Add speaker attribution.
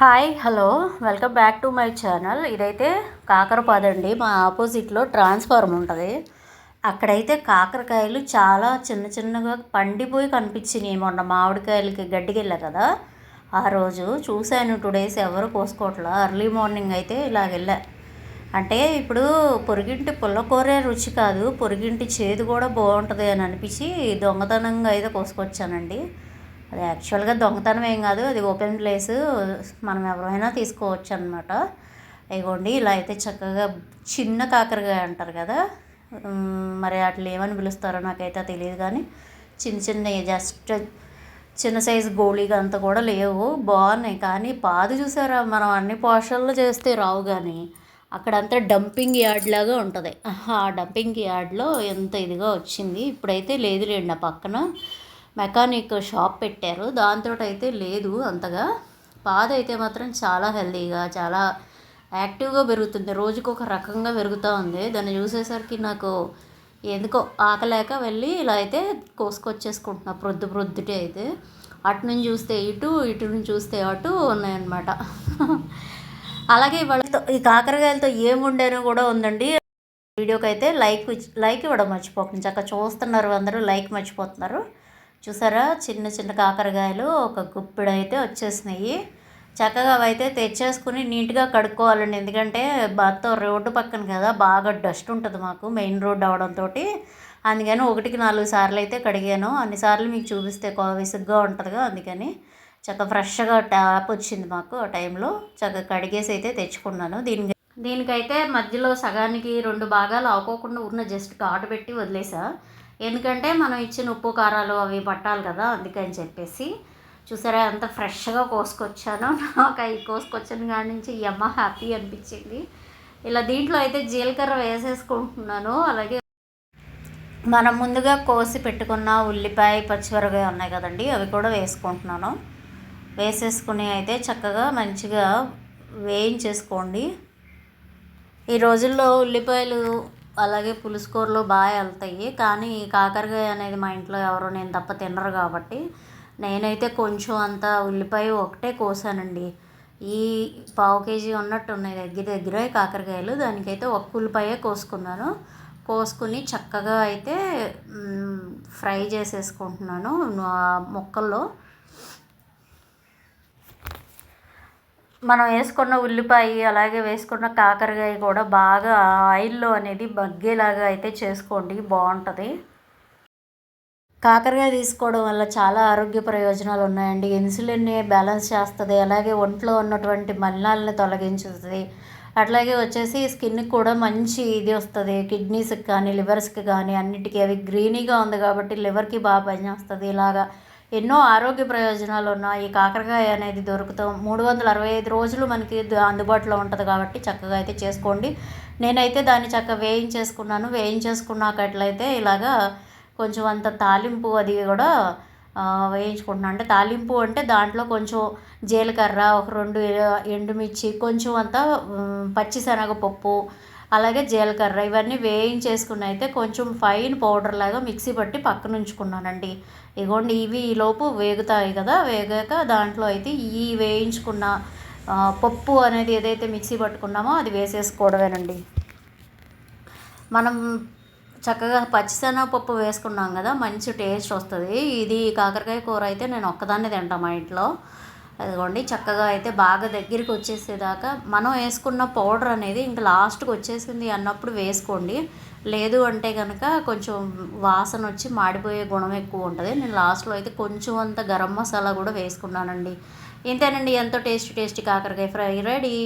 Speaker 1: Hi hello welcome back to my channel ఇదైతే కాకరపాద అండి మా ఆపోజిట్లో ట్రాన్స్ఫార్మ్ ఉంటుంది. అక్కడైతే కాకరకాయలు చాలా చిన్న చిన్నగా పండిపోయి కనిపించినాయి మొన్న మామిడికాయలకి గడ్డికి వెళ్ళా కదా. ఆ రోజు చూశాను టూ డేస్ ఎవరు కోసుకోవట్లా. అర్లీ మార్నింగ్ అయితే ఇలాగ వెళ్ళా. అంటే ఇప్పుడు పొరిగింటి పుల్లకూరే రుచి కాదు. పొరిగింటి చేదు కూడా బాగుంటుంది అని అనిపించి దొంగతనంగా అయితే కోసుకొచ్చానండి. అది యాక్చువల్గా దొంగతనం ఏం కాదు అది ఓపెన్ ప్లేస్. మనం ఎవరైనా తీసుకోవచ్చు అనమాట ఇగోండి ఇలా అయితే చక్కగా చిన్న కాకరకాయ అంటారు కదా. మరి వాటిని ఏమని పిలుస్తారో నాకైతే తెలియదు కానీ చిన్న చిన్న జస్ట్ చిన్న సైజు గోళీగా అంత కూడా లేవు. బాగున్నాయి కానీ పాదు చూసారా? మనం అన్ని పోషన్లు చేస్తే రావు కానీ అక్కడంతా డంపింగ్ యార్డ్ లాగా ఉంటుంది. ఆ డంపింగ్ యార్డ్లో ఎంత ఇదిగా వచ్చింది. ఇప్పుడైతే లేదులేండి ఆ పక్కన. మెకానిక్ షాప్ పెట్టారు. దాంతో అయితే లేదు అంతగా. పాద అయితే మాత్రం చాలా హెల్తీగా చాలా యాక్టివ్గా పెరుగుతుంది. రోజుకు ఒక రకంగా పెరుగుతూ ఉంది. దాన్ని చూసేసరికి నాకు ఎందుకో ఆకలేక వెళ్ళి ఇలా అయితే కోసుకొచ్చేసుకుంటున్నా. ప్రొద్దు ప్రొద్దుటే అయితే. అటు నుంచి చూస్తే ఇటు ఇటు నుంచి చూస్తే అటు ఉన్నాయన్నమాట. అలాగే వాళ్ళతో ఈ కాకరకాయలతో ఏముండేనో కూడా ఉందండి. వీడియోకి అయితే లైక్ లైక్ ఇవ్వడం మర్చిపోకండి. చక్కగా చూస్తున్నారు అందరూ లైక్ మర్చిపోతున్నారు. చూసారా? చిన్న చిన్న కాకరకాయలు ఒక గుప్పిడు అయితే వచ్చేసినాయి. చక్కగా అవైతే తెచ్చేసుకుని నీట్గా కడుక్కోవాలండి. ఎందుకంటే మొత్తం రోడ్డు పక్కన కదా బాగా డస్ట్ ఉంటుంది మాకు మెయిన్ రోడ్ అవడంతో అందుకని ఒకటికి నాలుగు సార్లు అయితే కడిగాను. అన్నిసార్లు మీకు చూపిస్తే కొ- విసుగ్గా ఉంటుందిగా అందుకని చక్కగా ఫ్రెష్గా ట్యాప్ వచ్చింది మాకు ఆ టైంలో. చక్కగా కడిగేసి అయితే తెచ్చుకున్నాను. దీనికి దీనికైతే మధ్యలో సగానికి రెండు భాగాలు అవ్వకోకుండా ఉన్న జస్ట్ ఘాటు పెట్టి వదిలేసా. ఎందుకంటే మనం ఇచ్చిన ఉప్పు కారాలు అవి పట్టాలి కదా అందుకని చెప్పేసి. చూసారా ఎంత ఫ్రెష్గా కోసుకొచ్చానో. నాకు అవి కోసుకొచ్చిన కాడి నుంచి ఈ అమ్మ హ్యాపీ అనిపించింది. ఇలా దీంట్లో అయితే జీలకర్ర వేసేసుకుంటున్నాను. అలాగే మనం ముందుగా కోసి పెట్టుకున్న ఉల్లిపాయ పచ్చిమిరపకాయ ఉన్నాయి కదండి అవి కూడా వేసుకుంటున్నాను. వేసేసుకుని అయితే చక్కగా మంచిగా వేయించేసుకోండి. ఈ రోజుల్లో ఉల్లిపాయలు అలాగే పులుసుకూరలు బాగా వెళ్తాయి. కానీ కాకరకాయ అనేది మా ఇంట్లో ఎవరు నేను తప్ప తినరు కాబట్టి నేనైతే కొంచెం అంత ఉల్లిపాయ ఒకటే కోసానండి. ఈ పావు కేజీ ఉన్నట్టు ఉన్నాయి దగ్గర దగ్గర కాకరకాయలు. దానికైతే ఒక్క ఉల్లిపాయ కోసుకున్నాను. కోసుకుని చక్కగా అయితే ఫ్రై చేసేసుకుంటున్నాను. ముక్కల్లో మనం వేసుకున్న ఉల్లిపాయ అలాగే వేసుకున్న కాకరకాయ కూడా బాగా ఆయిల్లో అనేది బగ్గేలాగా అయితే చేసుకోండి. బాగుంటుంది. కాకరకాయ తీసుకోవడం వల్ల చాలా ఆరోగ్య ప్రయోజనాలు ఉన్నాయండి. ఇన్సులిన్ని బ్యాలెన్స్ చేస్తుంది. అలాగే ఒంట్లో ఉన్నటువంటి మలినాలని తొలగించుతుంది. అట్లాగే వచ్చేసి స్కిన్కి కూడా మంచి ఇది వస్తుంది. కిడ్నీస్కి కానీ లివర్స్కి కానీ అన్నిటికీ అవి గ్రీనీగా ఉంది కాబట్టి లివర్కి బాగా పనిచేస్తుంది. ఇలాగా ఎన్నో ఆరోగ్య ప్రయోజనాలు ఉన్నాయి. ఈ కాకరకాయ అనేది దొరుకుతాం. మూడు వందల అరవై ఐదు రోజులు మనకి అందుబాటులో ఉంటుంది కాబట్టి చక్కగా అయితే చేసుకోండి. నేనైతే దాన్ని చక్కగా వేయించేసుకున్నాను. వేయించేసుకున్నాక అట్లయితే ఇలాగా కొంచెం అంత తాలింపు అది కూడా వేయించుకుంటున్నాను అంటే తాలింపు అంటే దాంట్లో కొంచెం జీలకర్ర ఒక రెండు ఎండుమిర్చి కొంచెం అంత ఉమ్, పచ్చిశనగపప్పు అలాగే జీలకర్ర ఇవన్నీ వేయించేసుకుని అయితే కొంచెం ఫైన్ పౌడర్ లాగా మిక్సీ పట్టి పక్కన ఉంచుకున్నానండి ఇగోండి ఇవి ఈ లోపు వేగుతాయి కదా వేగాక దాంట్లో అయితే ఈ వేయించుకున్న పప్పు అనేది ఏదైతే మిక్సీ పట్టుకున్నామో అది వేసేసుకోవడమేనండి. మనం చక్కగా పచ్చిశనగపప్పు వేసుకున్నాం కదా మంచి టేస్ట్ వస్తుంది. ఇది కాకరకాయ కూర అయితే నేను ఒక్కదాన్నే తింటాను మా ఇంట్లో. అదిగోండి చక్కగా అయితే బాగా దగ్గరికి వచ్చేసేదాకా మనం వేసుకున్న పౌడర్ అనేది ఇంకా లాస్ట్కి వచ్చేసింది అన్నప్పుడు వేసుకోండి. లేదు అంటే కనుక కొంచెం వాసన వచ్చి మాడిపోయే గుణం ఎక్కువ ఉంటుంది. నేను లాస్ట్లో అయితే కొంచెం అంత గరం మసాలా కూడా వేసుకున్నానండి. ఇంతేనండి ఎంతో టేస్టీ టేస్టీ కాకరకాయ ఫ్రై రెడీ.